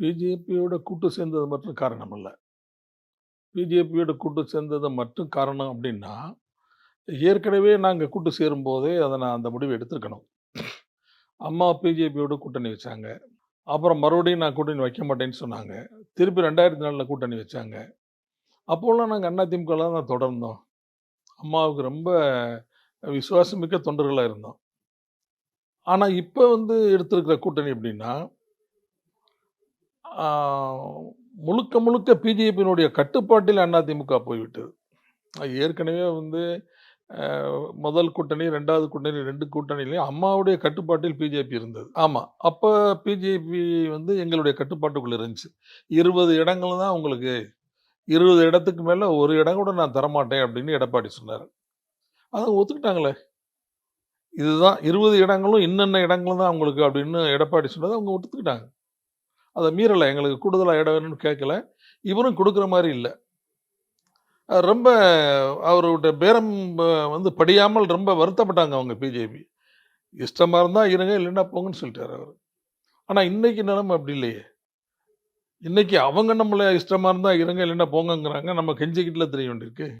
பிஜேபியோட கூட்டு சேர்ந்தது மட்டும் காரணம் இல்லை பிஜேபியோட கூட்டு சேர்ந்தது மட்டும் காரணம் அப்படின்னா ஏற்கனவே நாங்கள் கூட்டு சேரும்போதே அதை நான் அந்த முடிவு எடுத்திருக்கணும். அம்மா பிஜேபியோட கூட்டணி வச்சாங்க. அப்புறம் மறுபடியும் நான் கூட்டணி வைக்க மாட்டேன்னு சொன்னாங்க. திருப்பி 2004ல கூட்டணி வச்சாங்க. அப்போல்லாம் நாங்கள் அண்ணா அதிமுகல தான் தொடர்ந்தோம். அம்மாவுக்கு ரொம்ப விசுவாசமிக்க தொண்டர்களாக இருந்தோம். ஆனால் இப்போ வந்து எடுத்திருக்கிற கூட்டணி எப்படின்னா முழுக்க முழுக்க பிஜேபியினுடைய கட்டுப்பாட்டில் அதிமுக போய்விட்டது. ஏற்கனவே வந்து முதல் கூட்டணி, ரெண்டாவது கூட்டணி ரெண்டு கூட்டணியிலையும் அம்மாவுடைய கட்டுப்பாட்டில் பிஜேபி இருந்தது. ஆமாம் அப்போ பிஜேபி வந்து எங்களுடைய கட்டுப்பாட்டுக்குள்ளே இருந்துச்சு. 20 இடங்கள் தான் உங்களுக்கு. 20 இடத்துக்கு மேலே ஒரு இடம் கூட நான் தரமாட்டேன் அப்படின்னு எடப்பாடி சொன்னார் அதை ஒத்துக்கிட்டாங்களே. இதுதான் 20 இடங்களும் இன்னென்ன இடங்களும் தான் அவங்களுக்கு அப்படின்னு எடப்பாடி சொன்னதை அவங்க ஒத்துக்கிட்டாங்க. அதை மீறல. எங்களுக்கு கூடுதலாக இடம் வேணும்னு கேட்கல. இவரும் கொடுக்குற மாதிரி இல்லை ரொம்ப அவருடைய பேரம் வந்து படியாமல் ரொம்ப வருத்தப்பட்டாங்க அவங்க பிஜேபி. இஷ்டமாக இருந்தால் இருங்க, இல்லைன்னா போங்கன்னு சொல்லிட்டார் அவர் ஆனால் இன்றைக்கி நிலைமை அப்படி இல்லையே. இன்றைக்கி அவங்க நம்மளை இஷ்டமாக இருந்தால் இருங்க, இல்லைன்னா போங்கங்கிறாங்க. நம்ம கெஞ்சிக்கிட்டுல தெரிய வேண்டியிருக்கு.